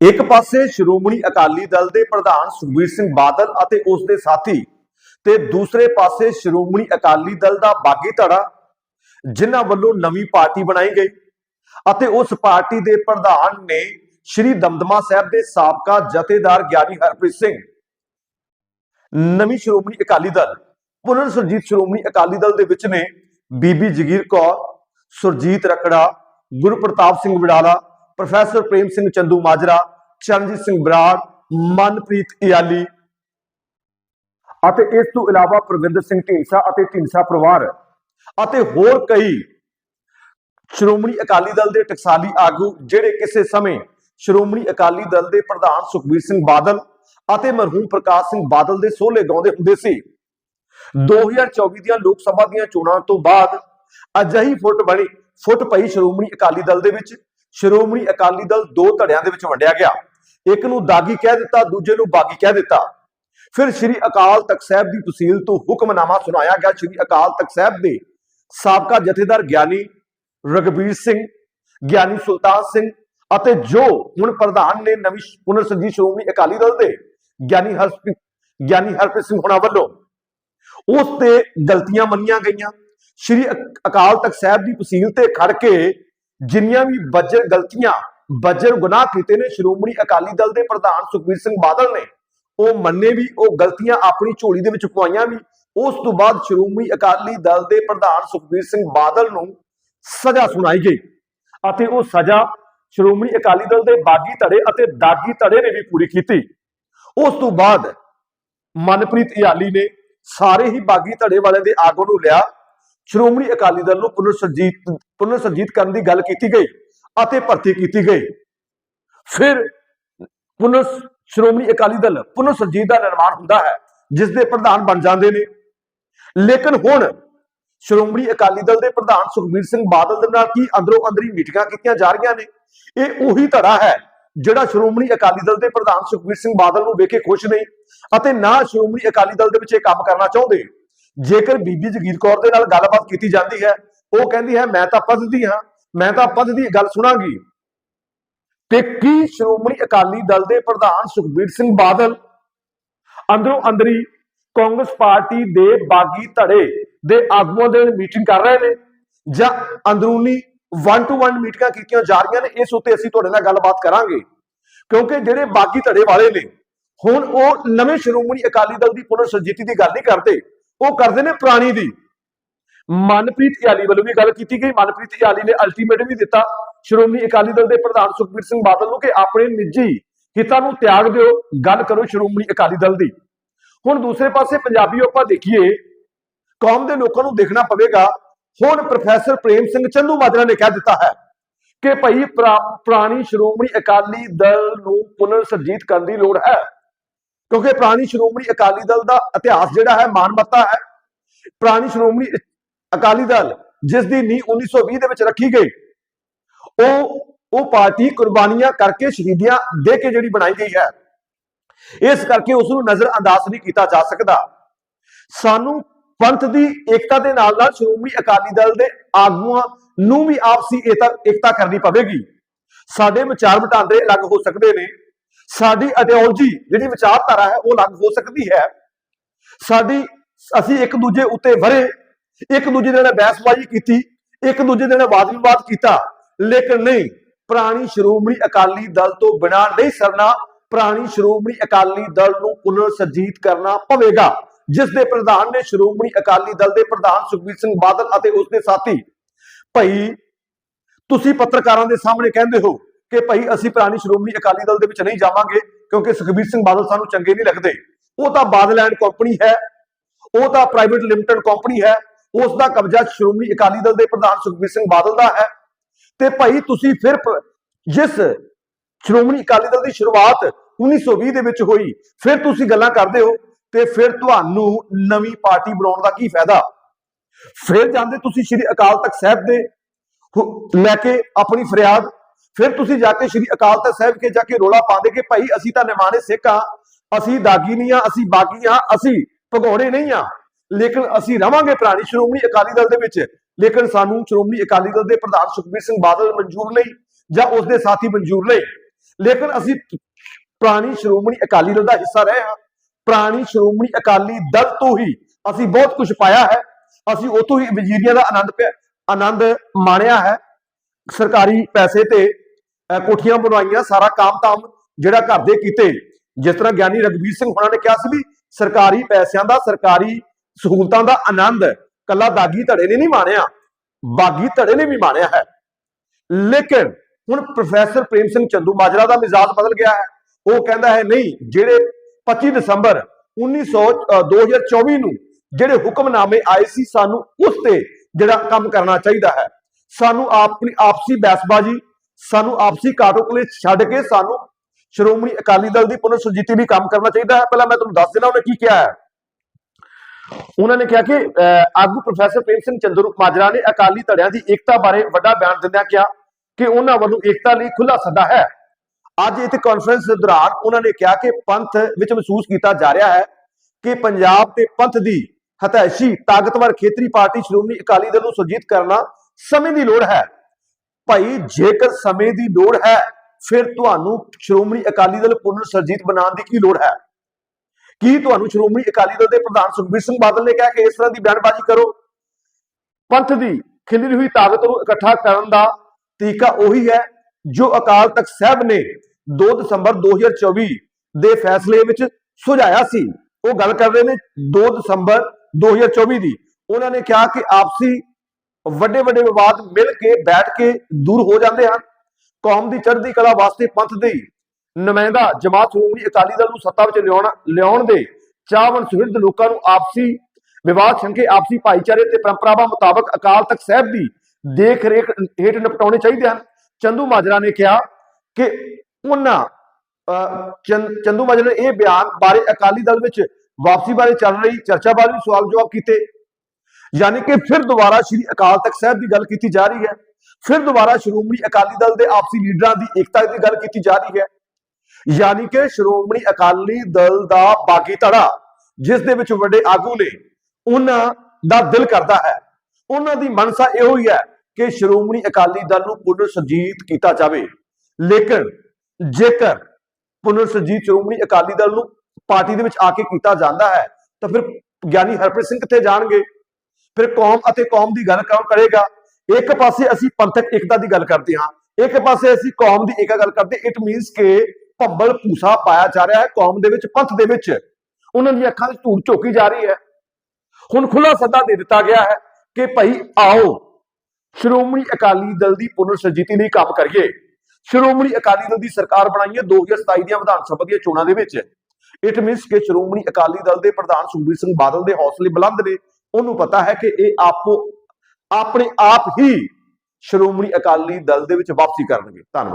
ਇੱਕ ਪਾਸੇ ਸ਼੍ਰੋਮਣੀ ਅਕਾਲੀ ਦਲ ਦੇ ਪ੍ਰਧਾਨ ਸੁਖਬੀਰ ਸਿੰਘ ਬਾਦਲ ਅਤੇ ਉਸ ਦੇ ਸਾਥੀ ਤੇ ਦੂਸਰੇ ਪਾਸੇ ਸ਼੍ਰੋਮਣੀ ਅਕਾਲੀ ਦਲ ਦਾ ਬਾਗੀ ਧੜਾ, ਜਿਨ੍ਹਾਂ ਵੱਲੋਂ ਨਵੀਂ ਪਾਰਟੀ ਬਣਾਈ ਗਈ ਅਤੇ ਉਸ ਪਾਰਟੀ ਦੇ ਪ੍ਰਧਾਨ ਨੇ ਸ਼੍ਰੀ ਦਮਦਮਾ ਸਾਹਿਬ ਦੇ ਸਾਬਕਾ ਜਥੇਦਾਰ ਗਿਆਨੀ ਹਰਪ੍ਰੀਤ ਸਿੰਘ, ਨਵੀਂ ਸ਼੍ਰੋਮਣੀ ਅਕਾਲੀ ਦਲ, ਪੁਨਰ ਸੁਰਜੀਤ ਸ਼੍ਰੋਮਣੀ ਅਕਾਲੀ ਦਲ ਦੇ ਵਿੱਚ ਨੇ ਬੀਬੀ ਜਗੀਰ ਕੌਰ, ਸੁਰਜੀਤ ਰਕੜਾ ਗੁਰਪ੍ਰਤਾਪ ਸਿੰਘ ਵਿਡਾਲਾ ਪ੍ਰੋਫੈਸਰ ਪ੍ਰੇਮ ਸਿੰਘ ਚੰਦੂ ਮਾਜਰਾ, ਚਰਨਜੀਤ ਸਿੰਘ ਬਰਾੜ, ਮਨਪ੍ਰੀਤ ਇਆਲੀ ਅਤੇ ਇਸ ਤੋਂ ਇਲਾਵਾ ਪ੍ਰਵਿੰਦਰ ਸਿੰਘ ਢੀਂਡਸਾ ਅਤੇ ਢੀਂਡਸਾ ਪਰਿਵਾਰ ਅਤੇ ਹੋਰ ਕਈ ਸ਼੍ਰੋਮਣੀ ਅਕਾਲੀ ਦਲ ਦੇ ਟਕਸਾਲੀ ਆਗੂ ਜਿਹੜੇ ਕਿਸੇ ਸਮੇਂ ਸ਼੍ਰੋਮਣੀ ਅਕਾਲੀ ਦਲ ਦੇ ਪ੍ਰਧਾਨ ਸੁਖਬੀਰ ਸਿੰਘ ਬਾਦਲ ਅਤੇ ਮਰਹੂਮ ਪ੍ਰਕਾਸ਼ ਸਿੰਘ ਬਾਦਲ ਦੇ ਸੋਹਲੇ ਗਾਉਂਦੇ ਹੁੰਦੇ ਸੀ। 2024 ਦੀਆਂ ਲੋਕ ਸਭਾ ਦੀਆਂ ਚੋਣਾਂ ਤੋਂ ਬਾਅਦ ਅਜਿਹੀ ਫੁੱਟ ਬਣੀ, ਫੁੱਟ ਪਈ ਸ਼੍ਰੋਮਣੀ ਅਕਾਲੀ ਦਲ ਦੇ ਵਿੱਚ ਸ਼੍ਰੋਮਣੀ ਅਕਾਲੀ ਦਲ ਦੋ ਧੜਿਆਂ ਦੇ ਵਿੱਚ ਵੰਡਿਆ ਗਿਆ। ਇੱਕ ਨੂੰ ਦਾਗੀ ਕਹਿ ਦਿੱਤਾ, ਦੂਜੇ ਨੂੰ ਬਾਗੀ ਕਹਿ ਦਿੱਤਾ। ਫਿਰ ਸ੍ਰੀ ਅਕਾਲ ਤਖਤ ਸਾਹਿਬ ਦੀ ਤਸੀਲ ਤੋਂ ਹੁਕਮਨਾਮਾ ਸੁਣਾਇਆ ਗਿਆ। ਸ੍ਰੀ ਅਕਾਲ ਤਖਤ ਸਾਹਿਬ ਦੇ ਸਾਬਕਾ ਜਥੇਦਾਰ ਗਿਆਨੀ ਰਗਬੀਰ ਸਿੰਘ, ਗਿਆਨੀ ਸੁਲਤਾਨ ਸਿੰਘ ਅਤੇ ਜੋ ਹੁਣ ਪ੍ਰਧਾਨ ਨੇ ਨਵੀਂ ਪੁਨਰ ਸੰਜੀਤ ਸ਼੍ਰੋਮਣੀ ਅਕਾਲੀ ਦਲ ਦੇ ਗਿਆਨੀ ਹਰਪ੍ਰੀਤ ਗਿਆਨੀ ਹਰਪ੍ਰੀਤ ਸਿੰਘ ਹੋਣਾ ਵੱਲੋਂ, ਉਸ ਤੇ ਗਲਤੀਆਂ ਮੰਨੀਆਂ ਗਈਆਂ। ਸ੍ਰੀ ਅਕ- ਅਕਾਲ ਤਖਤ ਸਾਹਿਬ ਦੀ ਤਸੀਲ ਤੇ ਖੜ ਕੇ ਜਿੰਨੀਆਂ ਵੀ ਬੱਜਰ ਗਲਤੀਆਂ, ਬੱਜਰ ਗੁਨਾਹ ਕੀਤੇ ਨੇ, ਸ਼੍ਰੋਮਣੀ ਅਕਾਲੀ ਦਲ ਦੇ ਪ੍ਰਧਾਨ ਸੁਖਬੀਰ ਸਿੰਘ ਬਾਦਲ ਨੇ, ਉਹ ਮੰਨੇ ਵੀ, ਉਹ ਗਲਤੀਆਂ ਆਪਣੀ ਝੋਲੀ ਦੇ ਵਿੱਚ ਪਵਾਈਆਂ ਵੀ, ਉਸ ਤੋਂ ਬਾਅਦ ਸ਼੍ਰੋਮਣੀ ਅਕਾਲੀ ਦਲ ਦੇ ਪ੍ਰਧਾਨ ਸੁਖਬੀਰ ਸਿੰਘ ਬਾਦਲ ਨੂੰ ਸਜ਼ਾ ਸੁਣਾਈ ਗਈ ਅਤੇ ਉਹ ਸਜ਼ਾ ਸ਼੍ਰੋਮਣੀ ਅਕਾਲੀ ਦਲ ਦੇ ਬਾਗੀ ਧੜੇ ਅਤੇ ਦਾਗੀ ਧੜੇ ਨੇ ਵੀ ਪੂਰੀ ਕੀਤੀ। ਉਸ ਤੋਂ ਬਾਅਦ ਮਨਪ੍ਰੀਤ ਇਆਲੀ ਨੇ ਸਾਰੇ ਹੀ ਬਾਗੀ ਧੜੇ ਵਾਲਿਆਂ ਦੇ ਆਗੂ ਨੂੰ ਲਿਆ ਸ਼੍ਰੋਮਣੀ ਅਕਾਲੀ ਦਲ ਨੂੰ ਪੁਨਰ ਸਰਜੀਤ ਪੁਨਰ ਸਰਜੀਤ ਕਰਨ ਦੀ ਗੱਲ ਕੀਤੀ ਗਈ ਅਤੇ ਭਰਤੀ ਕੀਤੀ ਗਈ। ਫਿਰ ਪੁਨਰ ਸ਼੍ਰੋਮਣੀ ਅਕਾਲੀ ਦਲ ਪੁਨਰ ਸਰਜੀਤ ਦਾ ਨਿਰਮਾਣ ਹੁੰਦਾ ਹੈ ਜਿਸ ਦੇ ਪ੍ਰਧਾਨ ਬਣ ਜਾਂਦੇ ਨੇ। ਲੇਕਿਨ ਹੁਣ ਸ਼੍ਰੋਮਣੀ ਅਕਾਲੀ ਦਲ ਦੇ ਪ੍ਰਧਾਨ ਸੁਖਬੀਰ ਸਿੰਘ ਬਾਦਲ ਦੇ ਨਾਲ ਕੀ ਅੰਦਰੋਂ ਅੰਦਰੀ ਮੀਟਿੰਗਾਂ ਕੀਤੀਆਂ ਜਾ ਰਹੀਆਂ ਨੇ, ਇਹ ਉਹੀ ਧੜਾ ਹੈ ਜਿਹੜਾ ਸ਼੍ਰੋਮਣੀ ਅਕਾਲੀ ਦਲ ਦੇ ਪ੍ਰਧਾਨ ਸੁਖਬੀਰ ਸਿੰਘ ਬਾਦਲ ਨੂੰ ਵੇਖ ਕੇ ਖੁਸ਼ ਨਹੀਂ ਅਤੇ ਨਾ ਸ਼੍ਰੋਮਣੀ ਅਕਾਲੀ ਦਲ ਦੇ ਵਿੱਚ ਇਹ ਕੰਮ ਕਰਨਾ ਚਾਹੁੰਦੇ। ਜੇਕਰ ਬੀਬੀ ਜਗੀਰ ਕੌਰ ਦੇ ਨਾਲ ਗੱਲਬਾਤ ਕੀਤੀ ਜਾਂਦੀ ਹੈ, ਉਹ ਕਹਿੰਦੀ ਹੈ, ਮੈਂ ਤਾਂ ਪਦ ਦੀ ਹਾਂ, ਮੈਂ ਤਾਂ ਪਦ ਦੀ ਗੱਲ ਸੁਣਾਂਗੀ। ਤੇ ਕੀ ਸ਼੍ਰੋਮਣੀ ਅਕਾਲੀ ਦਲ ਦੇ ਪ੍ਰਧਾਨ ਸੁਖਬੀਰ ਸਿੰਘ ਬਾਦਲ ਅੰਦਰੋਂ ਅੰਦਰੀ ਕਾਂਗਰਸ ਪਾਰਟੀ ਦੇ ਬਾਗੀ ਧੜੇ ਦੇ ਆਗੂਆਂ ਦੇ ਮੀਟਿੰਗ ਕਰ ਰਹੇ ਨੇ ਜਾਂ ਅੰਦਰੂਨੀ 1 ਟੂ 1 ਮੀਟਿੰਗਾਂ ਕੀਤੀਆਂ ਜਾ ਰਹੀਆਂ ਨੇ, ਇਸ ਉੱਤੇ ਅਸੀਂ ਤੁਹਾਡੇ ਨਾਲ ਗੱਲਬਾਤ ਕਰਾਂਗੇ। ਕਿਉਂਕਿ ਜਿਹੜੇ ਬਾਗੀ ਧੜੇ ਵਾਲੇ ਨੇ, ਹੁਣ ਉਹ ਨਵੇਂ ਸ਼੍ਰੋਮਣੀ ਅਕਾਲੀ ਦਲ ਦੀ ਪੁਨਰ ਸਰਜੀਤੀ ਦੀ ਗੱਲ ਨਹੀਂ ਕਰਦੇ। ਉਹ ਕਰਦੇ ਨੇ ਪ੍ਰਾਣੀ ਦੀ। ਮਨਪ੍ਰੀਤ ਇਆਲੀ ਵੱਲੋਂ ਵੀ ਗੱਲ ਕੀਤੀ ਗਈ। ਮਨਪ੍ਰੀਤ ਇਆਲੀ ਨੇ ਅਲਟੀਮੇਟਮ ਵੀ ਦਿੱਤਾ। ਸ਼੍ਰੋਮਣੀ ਅਕਾਲੀ ਦਲ ਦੇ ਪ੍ਰਧਾਨ ਸੁਖਬੀਰ ਸਿੰਘ ਬਾਦਲ ਨੂੰ ਕਿ ਆਪਣੇ ਨਿੱਜੀ ਹਿੱਤਾਂ ਨੂੰ ਤਿਆਗ ਦਿਓ। ਗੱਲ ਕਰੋ ਸ਼੍ਰੋਮਣੀ ਅਕਾਲੀ ਦਲ ਦੀ। ਹੁਣ ਦੂਸਰੇ ਪਾਸੇ ਪੰਜਾਬੀ ਆਪਾਂ ਦੇਖੀਏ, ਕੌਮ ਦੇ ਲੋਕਾਂ ਨੂੰ ਦੇਖਣਾ ਪਵੇਗਾ। ਹੁਣ ਪ੍ਰੋਫੈਸਰ ਪ੍ਰੇਮ ਸਿੰਘ ਚੰਦੂ ਮਾਜਰਾ ਨੇ ਕਹਿ ਦਿੱਤਾ ਹੈ ਕਿ ਭਾਈ ਪੁਰਾ- ਪੁਰਾਣੀ ਸ਼੍ਰੋਮਣੀ ਅਕਾਲੀ ਦਲ ਨੂੰ ਪੁਨਰ ਸਰਜੀਤ ਕਰਨ ਦੀ ਲੋੜ ਹੈ। ਕਿਉਂਕਿ ਪੁਰਾਣੀ ਸ਼੍ਰੋਮਣੀ ਅਕਾਲੀ ਦਲ ਦਾ ਇਤਿਹਾਸ ਜਿਹੜਾ ਹੈ ਮਾਨਮੱਤਾ ਹੈ। ਪੁਰਾਣੀ ਸ਼੍ਰੋਮਣੀ ਅਕਾਲੀ ਦਲ ਜਿਸ ਦੀ ਨੀਂਹ 1920 ਦੇ ਵਿੱਚ ਰੱਖੀ ਗਈ, ਉਹ ਉਹ ਪਾਰਟੀ ਕੁਰਬਾਨੀਆਂ ਕਰਕੇ ਸ਼ਹੀਦੀਆਂ ਦੇ ਕੇ ਜਿਹੜੀ ਬਣਾਈ ਗਈ ਹੈ। ਇਸ ਕਰਕੇ ਉਸ ਨੂੰ ਨਜ਼ਰ ਅੰਦਾਜ਼ ਨਹੀਂ ਕੀਤਾ ਜਾ ਸਕਦਾ। ਸਾਨੂੰ ਪੰਥ ਦੀ ਏਕਤਾ ਦੇ ਨਾਲ ਨਾਲ ਸ਼੍ਰੋਮਣੀ ਅਕਾਲੀ ਦਲ ਦੇ ਆਗੂਆਂ ਨੂੰ ਵੀ ਆਪਸੀ ਏਕਤਾ ਏਕਤਾ ਕਰਨੀ ਪਵੇਗੀ। ਸਾਡੇ ਵਿਚਾਰ ਵਟਾਂਦਰੇ ਅਲੱਗ ਹੋ ਸਕਦੇ ਨੇ। ਸਾਡੀ ਆਈਡੀਓਲੋਜੀ ਜਿਹੜੀ ਵਿਚਾਰਧਾਰਾ ਹੈ, ਉਹ ਅਲੱਗ ਹੋ ਸਕਦੀ ਹੈ। ਸਾਡੀ, ਅਸੀਂ ਇੱਕ ਦੂਜੇ ਉੱਤੇ ਵਰੇ, ਇੱਕ ਦੂਜੇ ਦੇ ਨਾਲ ਬਹਿਸਬਾਜ਼ੀ ਕੀਤੀ, ਇੱਕ ਦੂਜੇ ਦੇ ਨਾਲ ਵਾਦ ਵਿਵਾਦ ਕੀਤਾ। ਲੇਕਿਨ ਨਹੀਂ, ਪੁਰਾਣੀ ਸ਼੍ਰੋਮਣੀ ਅਕਾਲੀ ਦਲ ਤੋਂ ਬਿਨਾਂ ਨਹੀਂ ਸਰਨਾ, ਪੁਰਾਣੀ ਸ਼੍ਰੋਮਣੀ ਅਕਾਲੀ ਦਲ ਨੂੰ ਪੁਨਰ ਸਰਜੀਤ ਕਰਨਾ ਪਵੇਗਾ। ਜਿਸ ਦੇ ਪ੍ਰਧਾਨ ਨੇ ਸ਼੍ਰੋਮਣੀ ਅਕਾਲੀ ਦਲ ਦੇ ਪ੍ਰਧਾਨ ਸੁਖਬੀਰ ਸਿੰਘ ਬਾਦਲ ਅਤੇ ਉਸ ਦੇ ਸਾਥੀ। ਭਈ, ਤੁਸੀਂ ਪੱਤਰਕਾਰਾਂ ਦੇ ਸਾਹਮਣੇ ਕਹਿੰਦੇ ਹੋ ਕਿ ਭਾਈ ਅਸੀਂ ਪੁਰਾਣੀ ਸ਼੍ਰੋਮਣੀ ਅਕਾਲੀ ਦਲ ਦੇ ਵਿੱਚ ਨਹੀਂ ਜਾਵਾਂਗੇ, ਕਿਉਂਕਿ ਸੁਖਬੀਰ ਸਿੰਘ ਬਾਦਲ ਸਾਨੂੰ ਚੰਗੇ ਨਹੀਂ ਲੱਗਦੇ। ਉਹ ਤਾਂ ਬਾਦਲ ਐਂਡ ਕੰਪਨੀ ਹੈ, ਉਹ ਤਾਂ ਪ੍ਰਾਈਵੇਟ ਲਿਮਟਿਡ ਕੰਪਨੀ ਹੈ, ਉਸ ਦਾ ਕਬਜ਼ਾ ਸ਼੍ਰੋਮਣੀ ਅਕਾਲੀ ਦਲ ਦੇ ਪ੍ਰਧਾਨ ਸੁਖਬੀਰ ਸਿੰਘ ਬਾਦਲ ਦਾ ਹੈ। ਤੇ ਭਾਈ ਤੁਸੀਂ ਫਿਰ ਜਿਸ ਸ਼੍ਰੋਮਣੀ ਅਕਾਲੀ ਦਲ ਦੀ ਸ਼ੁਰੂਆਤ 1920 ਦੇ ਵਿੱਚ ਹੋਈ, ਫਿਰ ਤੁਸੀਂ ਗੱਲਾਂ ਕਰਦੇ ਹੋ, ਤੇ ਫਿਰ ਤੁਹਾਨੂੰ ਨਵੀਂ ਪਾਰਟੀ ਬਣਾਉਣ ਦਾ ਕੀ ਫਾਇਦਾ? ਫਿਰ ਜਾਂਦੇ ਤੁਸੀਂ ਸ੍ਰੀ ਅਕਾਲ ਤਖਤ ਸਾਹਿਬ ਦੇ ਲੈ ਕੇ ਆਪਣੀ ਫਰਿਆਦ ਫਿਰ ਤੁਸੀਂ ਜਾ ਕੇ ਸ੍ਰੀ ਅਕਾਲ ਤਖਤ ਸਾਹਿਬ ਕੇ ਜਾ ਕੇ ਰੋਲਾ ਪਾਉਂਦੇ ਕਿ ਭਾਈ ਅਸੀਂ ਤਾਂ ਨਿਮਾਣੇ ਸਿੱਖ ਆ ਅਸੀਂ ਦਾਗੀ ਨਹੀਂ ਆ ਅਸੀਂ ਬਾਗੀ ਆ ਅਸੀਂ ਭਗੌੜੇ ਨਹੀਂ ਆ ਲੇਕਿਨ ਅਸੀਂ ਰਵਾਂਗੇ ਪੁਰਾਣੀ ਸ਼੍ਰੋਮਣੀ ਅਕਾਲੀ ਦਲ ਦੇ ਵਿੱਚ। ਲੇਕਿਨ ਸਾਨੂੰ ਸ਼੍ਰੋਮਣੀ ਅਕਾਲੀ ਦਲ ਦੇ ਪ੍ਰਧਾਨ ਸੁਖਬੀਰ ਸਿੰਘ ਬਾਦਲ ਮਨਜ਼ੂਰ ਨਹੀਂ ਜਾਂ ਉਸ ਦੇ ਸਾਥੀ ਮਨਜ਼ੂਰ ਨਹੀਂ। ਲੇਕਿਨ ਅਸੀਂ ਪੁਰਾਣੀ ਸ਼੍ਰੋਮਣੀ ਅਕਾਲੀ ਦਲ ਦਾ ਹਿੱਸਾ ਰਹੇ ਹਾਂ। ਪੁਰਾਣੀ ਸ਼੍ਰੋਮਣੀ ਅਕਾਲੀ ਦਲ ਤੋਂ ਹੀ ਅਸੀਂ ਬਹੁਤ ਕੁਝ ਪਾਇਆ ਹੈ। ਅਸੀਂ ਉਤੋਂ ਹੀ ਵਜ਼ੀਰੀਆਂ ਦਾ ਆਨੰਦ ਪਿਆ, ਆਨੰਦ ਮਾਣਿਆ ਹੈ। ਸਰਕਾਰੀ ਪੈਸੇ ਤੇ ਕੋਠੀਆਂ ਬਣਵਾਈਆਂ ਸਾਰਾ ਕੰਮ ਤਾਮ ਜਿਹੜਾ ਘਰ ਦੇ ਕੀਤੇ। ਜਿਸ ਤਰ੍ਹਾਂ ਗਿਆਨੀ ਰਗਵੀਰ ਸਿੰਘ ਹੋਣਾ ਨੇ ਕਿਹਾ ਸੀ ਵੀ ਸਰਕਾਰੀ ਪੈਸਿਆਂ ਦਾ ਸਰਕਾਰੀ ਸਹੂਲਤਾਂ ਦਾ ਆਨੰਦ ਕੱਲਾ ਦਾਗੀ ਧੜੇ ਨੇ ਨਹੀਂ ਮਾਣਿਆ। ਬਾਗੀ ਧੜੇ ਨੇ ਵੀ ਮਾਣਿਆ ਹੈ। ਲੇਕਿਨ ਹੁਣ ਪ੍ਰੋਫੈਸਰ ਪ੍ਰੇਮ ਸਿੰਘ ਚੰਦੂ ਮਾਜਰਾ ਦਾ ਮਿਜ਼ਾਜ ਬਦਲ ਗਿਆ ਹੈ। ਉਹ ਕਹਿੰਦਾ ਹੈ ਨਹੀਂ ਜਿਹੜੇ 25 ਦਸੰਬਰ 1900 ਅ, 2024 ਨੂੰ ਜਿਹੜੇ ਹੁਕਮਨਾਮੇ ਆਏ ਸੀ ਸਾਨੂੰ ਉਸ ਤੇ ਜਿਹੜਾ ਕੰਮ ਕਰਨਾ ਚਾਹੀਦਾ ਹੈ। ਸਾਨੂੰ ਆਪਣੀ ਆਪਸੀ ਬਹਿਸਬਾਜ਼ੀ ਸਾਨੂੰ ਆਪਸੀ ਕਾਟੋਕਲੇ ਛੱਡ ਕੇ ਸਾਨੂੰ ਸ਼੍ਰੋਮਣੀ ਅਕਾਲੀ ਦਲ ਦੀ ਪੁਨਰ ਸੁਰਜੀਤੀ ਲਈ ਕੰਮ ਕਰਨਾ ਚਾਹੀਦਾ ਹੈ। ਪਹਿਲਾਂ ਮੈਂ ਤੁਹਾਨੂੰ ਦੱਸ ਦਿੰਦਾ ਉਹਨੇ ਕੀ ਕਿਹਾ ਹੈ। ਉਹਨਾਂ ਨੇ ਕਿਹਾ ਕਿ ਅਹ, ਆਗੂ ਪ੍ਰੋਫੈਸਰ ਪ੍ਰੇਮ ਸਿੰਘ ਚੰਦਰੂ ਮਾਜਰਾ ਨੇ ਅਕਾਲੀ ਧੜਿਆਂ ਦੀ ਏਕਤਾ ਬਾਰੇ ਵੱਡਾ ਬਿਆਨ ਦਿੰਦਿਆਂ ਕਿਹਾ ਕਿ ਉਹਨਾਂ ਵੱਲੋਂ ਏਕਤਾ ਲਈ ਖੁੱਲਾ ਸੱਦਾ ਹੈ। ਅੱਜ ਇੱਥੇ ਕਾਨਫਰੰਸ ਦੇ ਦੌਰਾਨ ਉਹਨਾਂ ਨੇ ਕਿਹਾ ਕਿ ਪੰਥ ਵਿੱਚ ਮਹਿਸੂਸ ਕੀਤਾ ਜਾ ਰਿਹਾ ਹੈ ਕਿ ਪੰਜਾਬ ਤੇ ਪੰਥ ਦੀ ਹਤੈਸ਼ੀ ਤਾਕਤਵਰ ਖੇਤਰੀ ਪਾਰਟੀ ਸ਼੍ਰੋਮਣੀ ਅਕਾਲੀ ਦਲ ਨੂੰ ਸੁਰਜੀਤ ਕਰਨਾ ਸਮੇਂ ਦੀ ਲੋੜ ਹੈ। ਭਾਈ, ਜੇਕਰ ਸਮੇਂ ਦੀ ਲੋੜ ਹੈ, ਫਿਰ ਤੁਹਾਨੂੰ ਸ਼੍ਰੋਮਣੀ ਅਕਾਲੀ ਦਲ ਪੁਨਰ ਸਰਜੀਤ ਬਣਾਉਣ ਦੀ ਕੀ ਲੋੜ ਹੈ? ਕੀ ਤੁਹਾਨੂੰ ਸ਼੍ਰੋਮਣੀ ਅਕਾਲੀ ਦਲ ਦੇ ਪ੍ਰਧਾਨ ਸੁਖਬੀਰ ਸਿੰਘ ਬਾਦਲ ਨੇ ਕਿਹਾ ਕਿ ਇਸ ਤਰ੍ਹਾਂ ਦੀ ਬਿਆਨਬਾਜ਼ੀ ਕਰੋ? ਪੰਥ ਦੀ ਖਿਲਰੀ ਹੋਈ ਤਾਕਤ ਨੂੰ ਇਕੱਠਾ ਕਰਨ ਦਾ ਤਰੀਕਾ ਉਹੀ ਹੈ ਜੋ ਅਕਾਲ ਤਖਤ ਸਾਹਿਬ ਨੇ 2 ਦਸੰਬਰ 2024 ਦੇ ਫੈਸਲੇ ਵਿੱਚ ਸੁਝਾਇਆ ਸੀ। ਉਹ ਗੱਲ ਕਰ ਰਹੇ ਨੇ 2 ਦਸੰਬਰ 2024 ਦੀ। ਉਹਨਾਂ ਨੇ ਕਿਹਾ ਕਿ ਆਪਸੀ ਵੱਡੇ ਵੱਡੇ ਵਿਵਾਦ ਮਿਲ ਕੇ ਬੈਠ ਕੇ ਦੂਰ ਹੋ ਜਾਂਦੇ ਹਨ। ਕੌਮ ਦੀ ਚੜ੍ਹਦੀ ਕਲਾ ਵਾਸਤੇ ਪੰਥ ਦੀ ਨੁਮਾਇੰਦਾ ਜਮਾਤ ਸ਼੍ਰੋਮਣੀ ਅਕਾਲੀ ਦਲ ਨੂੰ ਸੱਤਾ ਵਿੱਚ ਲਿਆਉਣ ਲਿਆਉਣ ਦੇ ਚਾਹਵਨ ਸੁਹਿਰਦ ਲੋਕਾਂ ਨੂੰ ਆਪਸੀ ਵਿਵਾਦ ਸ਼ੰਕੇ ਆਪਸੀ ਭਾਈਚਾਰੇ ਤੇ ਪਰੰਪਰਾਵਾਂ ਮੁਤਾਬਕ ਅਕਾਲ ਤਖਤ ਸਾਹਿਬ ਦੀ ਦੇਖ ਰੇਖ ਹੇਠ ਨਿਪਟਾਉਣੇ ਚਾਹੀਦੇ ਹਨ। ਚੰਦੂ ਮਾਜਰਾ ਨੇ ਕਿਹਾ ਕਿ ਉਹਨਾਂ ਅਹ, ਚੰ- ਚੰਦੂ ਮਾਜਰਾ ਨੇ ਇਹ ਬਿਆਨ ਬਾਰੇ ਅਕਾਲੀ ਦਲ ਵਿੱਚ ਵਾਪਸੀ ਬਾਰੇ ਚੱਲ ਰਹੀ ਚਰਚਾ ਬਾਰੇ ਵੀ ਸਵਾਲ ਜਵਾਬ ਕੀਤੇ। ਯਾਨੀ ਕਿ ਫਿਰ ਦੁਬਾਰਾ ਸ਼੍ਰੀ ਅਕਾਲ ਤਖਤ ਸਾਹਿਬ ਦੀ ਗੱਲ ਕੀਤੀ ਜਾ ਰਹੀ ਹੈ। ਫਿਰ ਦੁਬਾਰਾ ਸ਼੍ਰੋਮਣੀ ਅਕਾਲੀ ਦਲ ਦੇ ਆਪਸੀ ਲੀਡਰਾਂ ਦੀ ਏਕਤਾ ਦੀ ਗੱਲ ਕੀਤੀ ਜਾ ਰਹੀ ਹੈ। ਯਾਨੀ ਕਿ ਸ਼੍ਰੋਮਣੀ ਅਕਾਲੀ ਦਲ ਦਾ ਬਾਗੀ ਧੜਾ ਜਿਸ ਦੇ ਵਿੱਚ ਵੱਡੇ ਆਗੂ ਨੇ, ਉਹਨਾਂ ਦਾ ਦਿਲ ਕਰਦਾ ਹੈ। ਉਹਨਾਂ ਦੀ ਮਨਸਾ ਇਹੋ ਹੀ ਹੈ ਕਿ ਸ਼੍ਰੋਮਣੀ ਅਕਾਲੀ ਦਲ ਨੂੰ ਪੁਨਰ ਸੁਰਜੀਤ ਕੀਤਾ ਜਾਵੇ। ਲੇਕਿਨ ਜੇਕਰ ਪੁਨਰ ਸੁਰਜੀਤ ਸ਼੍ਰੋਮਣੀ ਅਕਾਲੀ ਦਲ ਨੂੰ ਪਾਰਟੀ ਦੇ ਵਿੱਚ ਆ ਕੇ ਕੀਤਾ ਜਾਂਦਾ ਹੈ, ਤਾਂ ਫਿਰ ਗਿਆਨੀ ਹਰਪ੍ਰੀਤ ਸਿੰਘ ਕਿੱਥੇ ਜਾਣਗੇ? ਫਿਰ ਕੌਮ ਅਤੇ ਕੌਮ ਦੀ ਗੱਲ ਕੌਣ ਕਰੇਗਾ? ਇੱਕ ਪਾਸੇ ਅਸੀਂ ਪੰਥਕ ਏਕਤਾ ਦੀ ਗੱਲ ਕਰਦੇ ਹਾਂ, ਇੱਕ ਪਾਸੇ ਅਸੀਂ ਕੌਮ ਦੀ ਏਕਾ ਗੱਲ ਕਰਦੇ ਇਟ ਮੀਨਸ ਕਿ ਭੰਬਲ ਭੂਸਾ ਪਾਇਆ ਜਾ ਰਿਹਾ ਹੈ ਕੌਮ ਦੇ ਵਿੱਚ, ਪੰਥ ਦੇ ਵਿੱਚ। ਉਹਨਾਂ ਦੀਆਂ ਅੱਖਾਂ 'ਚ ਧੂੜ ਝੋਕੀ ਜਾ ਰਹੀ ਹੈ। ਹੁਣ ਖੁੱਲਾ ਸੱਦਾ ਦੇ ਦਿੱਤਾ ਗਿਆ ਹੈ ਕਿ ਭਾਈ ਆਓ, ਸ਼੍ਰੋਮਣੀ ਅਕਾਲੀ ਦਲ ਦੀ ਪੁਨਰ ਸਰਜੀਤੀ ਲਈ ਕੰਮ ਕਰੀਏ। ਸ਼੍ਰੋਮਣੀ ਅਕਾਲੀ ਦਲ ਦੀ ਸਰਕਾਰ ਬਣਾਈਏ 2027 ਦੀਆਂ ਵਿਧਾਨ ਸਭਾ ਦੀਆਂ ਚੋਣਾਂ ਦੇ ਵਿੱਚ। ਇਟ ਮੀਨਸ ਕਿ ਸ਼੍ਰੋਮਣੀ ਅਕਾਲੀ ਦਲ ਦੇ ਪ੍ਰਧਾਨ ਸੁਖਬੀਰ ਸਿੰਘ ਬਾਦਲ ਦੇ ਹੌਸਲੇ ਬੁਲੰਦ ਨੇ। ਉਹਨੂੰ ਪਤਾ ਹੈ ਕਿ ਇਹ ਆਪੋ ਆਪਣੇ ਆਪ ਹੀ ਸ਼੍ਰੋਮਣੀ ਅਕਾਲੀ ਦਲ ਦੇ ਵਿੱਚ ਵਾਪਸੀ ਕਰਨਗੇ। ਧੰਨਵਾਦ।